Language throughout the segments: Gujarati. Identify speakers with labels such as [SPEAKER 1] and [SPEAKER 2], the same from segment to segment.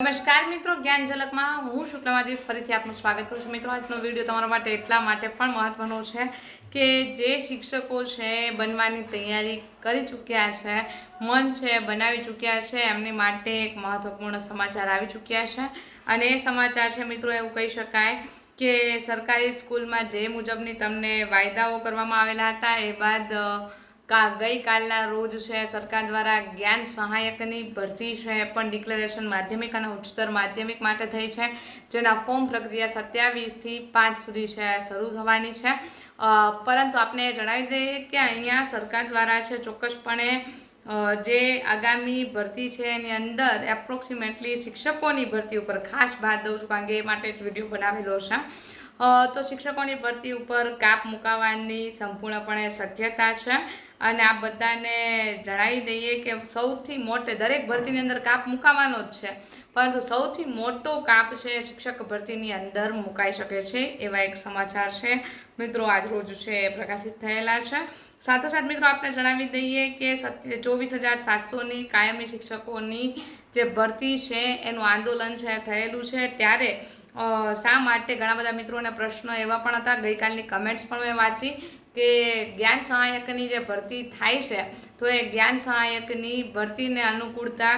[SPEAKER 1] નમસ્કાર મિત્રો, જ્ઞાન ઝલકમાં હું શુક્લમાદી ફરીથી આપનું સ્વાગત કરું છું. મિત્રો, આજનો વીડિયો તમારા માટે એટલા માટે પણ મહત્વનો છે કે જે શિક્ષકો છે, બનવાની તૈયારી કરી ચૂક્યા છે, મન છે, બનાવી ચૂક્યા છે, એમની માટે એક મહત્વપૂર્ણ સમાચાર આવી ચૂક્યા છે. અને એ સમાચાર છે, મિત્રો, એવું કહી શકાય કે સરકારી સ્કૂલમાં જે મુજબની તમને વાયદાઓ કરવામાં આવેલા હતા, એ બાદ ગઈકાલના રોજ છે, સરકાર દ્વારા જ્ઞાન સહાયકની ભરતી છે પણ ડિક્લેરેશન માધ્યમિક અને ઉચ્ચતર માધ્યમિક માટે થઈ છે, જેના ફોર્મ પ્રક્રિયા સત્યાવીસથી પાંચ સુધી છે, શરૂ થવાની છે. પરંતુ આપણે જણાવી દઈએ કે અહીંયા સરકાર દ્વારા છે, ચોક્કસપણે જે આગામી ભરતી છે, એની અંદર એપ્રોક્સિમેટલી શિક્ષકોની ભરતી ઉપર ખાસ ભાર દઉં છું, કારણ કે એ માટે જ વીડિયો બનાવેલો છે. તો શિક્ષકોની ભરતી ઉપર કાપ મુકાવવાની સંપૂર્ણપણે શક્યતા છે. અને આ બધાને જણાવી દઈએ કે સૌથી મોટે દરેક ભરતીની અંદર કાપ મુકાવાનો જ છે. પરંતુ સૌથી મોટો કાપ છે શિક્ષક ભરતીની અંદર મુકાઈ શકે છે એવા એક સમાચાર છે. મિત્રો, આજ રોજ છે પ્રકાશિત થયેલા છે. સાથોસાથ મિત્રો આપણે જણાવી દઈએ કે સત્ય ચોવીસ હજાર સાતસોની કાયમી શિક્ષકોની જે ભરતી છે એનું આંદોલન છે, થયેલું છે. ત્યારે શા માટે ઘણા બધા મિત્રોના પ્રશ્નો એવા પણ હતા, ગઈકાલની કમેન્ટ્સ પણ મેં વાંચી કે જ્ઞાન સહાયકની જે ભરતી થાય છે, તો એ જ્ઞાન સહાયકની ભરતીને અનુકૂળતા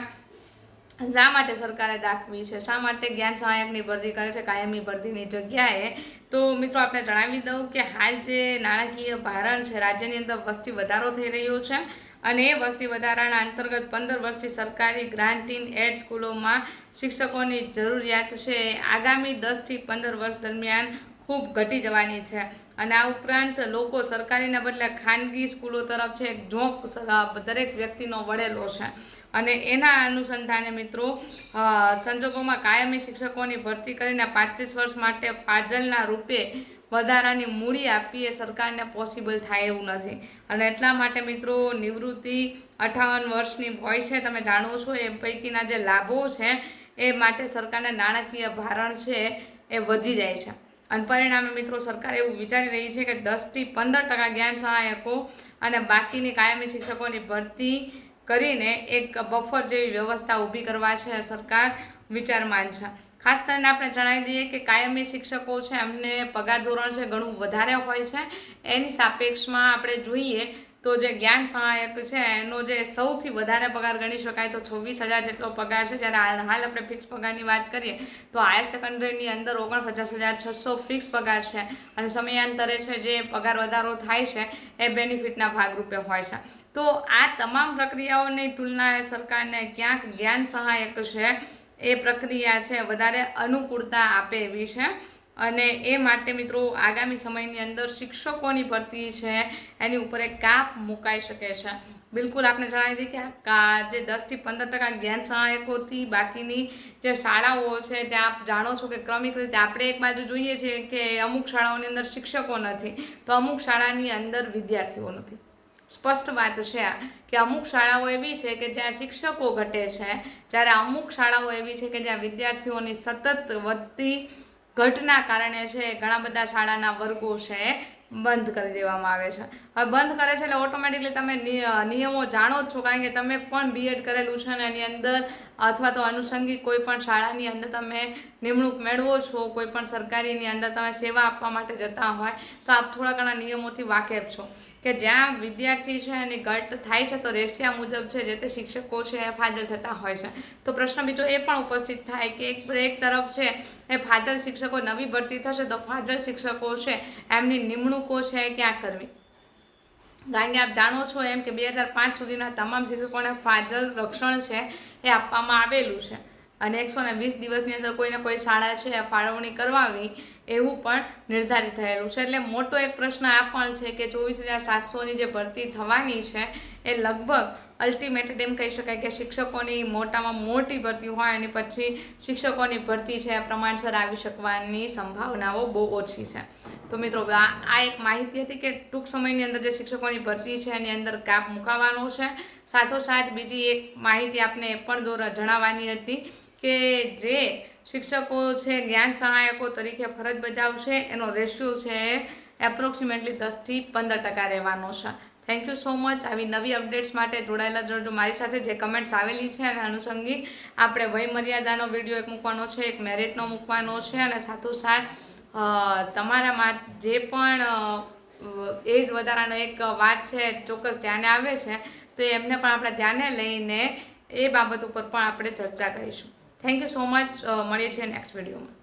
[SPEAKER 1] શા માટે સરકારે દાખવી છે? શા માટે જ્ઞાન સહાયકની ભરતી કરે છે? કાયમી ભરતીની જગ્યાએ? તો મિત્રો આપણે જણાવી દઉં કે હાલ જે નાણાકીય ભારણ છે, રાજ્યની અંદર વસ્તી વધારો થઈ રહ્યો છે અને એ વસ્તી વધારાના અંતર્ગત પંદર વર્ષથી સરકારી ગ્રાન્ટીન એડ સ્કૂલોમાં શિક્ષકોની જરૂરિયાત છે. આગામી દસથી પંદર વર્ષ દરમિયાન ખૂબ ઘટી જવાની છે. અને આ ઉપરાંત લોકો સરકારીના બદલે ખાનગી સ્કૂલો તરફ છે એક સ- દરેક વ્યક્તિનો વળેલો છે. અને એના અનુસંધાને મિત્રો સંજોગોમાં કાયમી શિક્ષકોની ભરતી કરીને પાંત્રીસ વર્ષ માટે ફાજલના રૂપે વધારાની મૂડી આપી એ સરકારને પોસિબલ થાય એવું નથી. અને એટલા માટે મિત્રો, નિવૃત્તિ અઠાવન વર્ષની હોય છે, તમે જાણો છો, એ પૈકીના જે લાભો છે, એ માટે સરકારને નાણાકીય ભારણ છે, એ વધી જાય છે. અને પરિણામે મિત્રો સરકાર એવું વિચારી રહી છે કે દસથી પંદર ટકા જ્ઞાન સહાયકો અને બાકીની કાયમી શિક્ષકોની ભરતી કરીને એક બફર જેવી વ્યવસ્થા ઊભી કરવા છે સરકાર વિચારમાન છે. ખાસ કરીને આપણે જણાવી દઈએ કે કાયમી શિક્ષકો છે એમને પગાર ધોરણ છે ઘણું વધારે હોય છે. એની સાપેક્ષમાં આપણે જોઈએ તો જે જ્ઞાન સહાયક છે, એનો જે સૌથી વધારે પગાર ગણી શકાય તો છવ્વીસ હજાર જેટલો પગાર છે. જ્યારે હાલ આપણે ફિક્સ પગારની વાત કરીએ, તો હાયર સેકન્ડરીની અંદર ઓગણપચાસ હજાર છસો ફિક્સ પગાર છે. અને સમયાંતરે છે, જે પગાર વધારો થાય છે, એ બેનિફિટના ભાગરૂપે હોય છે. તો આ તમામ પ્રક્રિયાઓની તુલનાએ સરકારને ક્યાંક જ્ઞાન સહાયક છે, એ પ્રક્રિયા છે, વધારે અનુકૂળતા આપે એવી છે. અને એ માટે મિત્રો આગામી સમયની અંદર શિક્ષકોની ભરતી છે, એની ઉપર એક કાપ મુકાઈ શકે છે. બિલકુલ આપણે જણાવી દઈએ કે જે દસથી પંદર ટકા જ્ઞાન સહાયકોથી બાકીની જે શાળાઓ છે, ત્યાં આપ જાણો છો કે ક્રમિક રીતે આપણે એક બાજુ જોઈએ છીએ કે અમુક શાળાઓની અંદર શિક્ષકો નથી, તો અમુક શાળાની અંદર વિદ્યાર્થીઓ નથી. સ્પષ્ટ વાત છે આ, કે અમુક શાળાઓ એવી છે કે જ્યાં શિક્ષકો ઘટે છે, જ્યારે અમુક શાળાઓ એવી છે કે જ્યાં વિદ્યાર્થીઓની સતત વધતી ઘટના કારણે છે, ઘણા બધા શાળાના વર્ગો છે, બંધ કરી દેવામાં આવે છે. હવે બંધ કરે છે એટલે ઓટોમેટિકલી તમે નિયમો જાણો જ છો, કારણ કે તમે પણ બીએડ કરેલું છે ને એની અંદર અથવા તો આનુષંગિક કોઈ પણ શાળાની અંદર તમે નિમણૂક મેળવો છો, કોઈ પણ સરકારીની અંદર તમે સેવા આપવા માટે જતા હોય, તો આપ થોડા ઘણા નિયમોથી વાકેફ છો. કે જ્યાં વિદ્યાર્થી છે એની ઘટ થાય છે, તો રેશિયા મુજબ છે, જે તે શિક્ષકો છે, એ ફાજલ થતા હોય છે. તો પ્રશ્ન બીજો એ પણ ઉપસ્થિત થાય કે એક એક તરફ છે, એ ફાજલ શિક્ષકો નવી ભરતી થશે, તો ફાજલ શિક્ષકો છે, એમની નિમણૂકો છે, ક્યાં કરવી? કારણ કે આપ જાણો છો એમ કે બે હજાર પાંચ સુધીના તમામ શિક્ષકોને ફાજલ રક્ષણ છે એ આપવામાં આવેલું છે. અને એકસો ને વીસ દિવસની અંદર કોઈને કોઈ શાળા છે, ફાળવણી કરવાવી એવું પણ નિર્ધારિત થયેલું છે. એટલે મોટો એક પ્રશ્ન આ પણ છે કે ચોવીસ હજાર સાતસોની જે ભરતી થવાની છે, એ લગભગ અલ્ટિમેટેડ એમ કહી શકાય કે શિક્ષકોની મોટામાં મોટી ભરતી હોય અને પછી શિક્ષકોની ભરતી છે પ્રમાણસર આવી શકવાની સંભાવનાઓ બહુ ઓછી છે. તો મિત્રો આ એક માહિતી હતી કે ટૂંક સમયની અંદર જે શિક્ષકોની ભરતી છે એની અંદર કાપ મુકાવાનો છે. સાથોસાથ બીજી એક માહિતી આપને એ પણ દોર જણાવવાની હતી કે જે શિક્ષકો છે જ્ઞાન સહાયકો તરીકે ફરજ બજાવશે. એનો રેશિયો છે એપ્રોક્સિમેટલી દસથી પંદર ટકા રહેવાનો છે. થેન્ક યુ સો મચ આવી નવી અપડેટ્સ માટે જોડાયેલા રહેજો મારી સાથે. જે કમેન્ટ્સ આવેલી છે અને આનુષંગિક આપણે વયમર્યાદાનો વીડિયો એક મૂકવાનો છે એક મેરિટનો મૂકવાનો છે અને સાથોસાથ અ, તમારા માટે જે પણ એજ વધારાનો એક વાત છે ચોક્કસ ધ્યાને આવે છે તો એમને પણ આપણે ધ્યાને લઈને એ બાબત ઉપર પણ આપણે ચર્ચા કરીશું. થેન્ક યુ સો મચ મળીએ છીએ નેક્સ્ટ વિડીયોમાં